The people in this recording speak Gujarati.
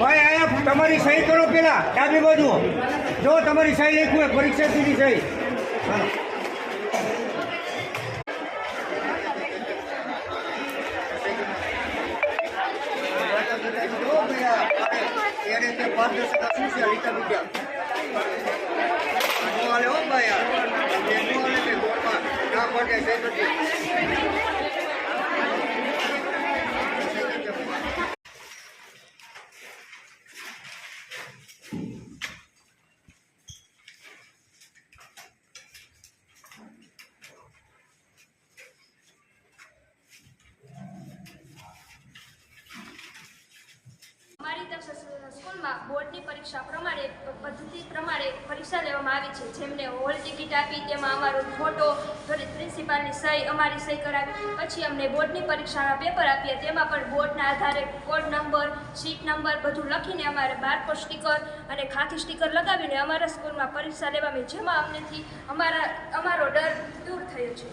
ભાઈ, અહીંયા તમારી સહી કરો પેલા. ડાબી બાજુ. જો તમારી સહી હોય પરીક્ષા સુધી સહી. અમારી ત્યાં સ્કૂલમાં બોર્ડની પરીક્ષા પ્રમાણે, પદ્ધતિ પ્રમાણે પરીક્ષા લેવામાં આવી છે. જેમને હોલ ટિકિટ આપી, તેમાં અમારો ફોટો પ્રિન્સિપાલની સહી અમારી સહી કરાવી. પછી અમને બોર્ડની પરીક્ષાના પેપર આપ્યા. તેમાં પણ બોર્ડના આધારે કોડ નંબર સીટ નંબર બધું લખીને અમારે બારકોડ સ્ટીકર અને ખાખી સ્ટીકર લગાવીને અમારા સ્કૂલમાં પરીક્ષા લેવામાં જેમાં અમનેથી અમારા, અમારો ડર દૂર થયો છે.